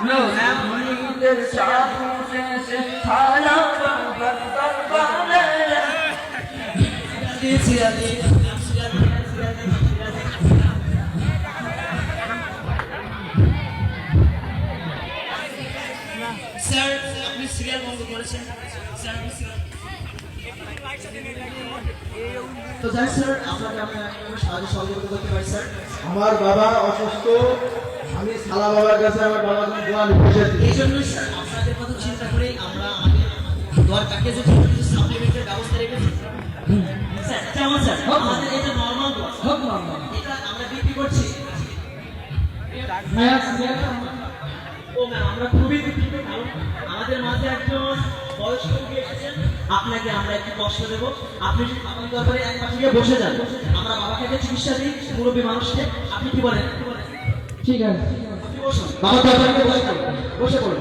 নবীদের সাধু শেষে ছায়া বন্দর বানে দিয়েছি স্যার আপনি সিরিয়াল বন্ধ তো স্যার আপনাকে আমরা সাহায্য স্যার আমার বাবা অসুস্থ সালা বাবার কাছে আমার জন্য দোয়া বসেছি এই স্যার আপনাদের কথা চিন্তা করেই আমরা আমাদের দোয়ার প্যাকেজে কিছু সাপ্লিমেন্টের ব্যবস্থা রেখেছি স্যার কেমন স্যার আমাদের এটা নর্মাল দোয়া হোক মামা এটা আমরা বিক্রি করছি। ও ম্যাম আমরা খুবই দুঃখিত আমাদের মাঝে একজন বয়স্ক এসেছেন আপনাকে আমরা একটু কষ্ট দেব। আপনি আপনি দরবারে এক পাশে গিয়ে বসে যান আমরা বাবাকে চিকিৎসা দিই মুরব্বী মানুষকে আপনি কি বলেন? ঠিক আছে। বাবার দরবারে বসে পড়ুন বসে পড়ুন।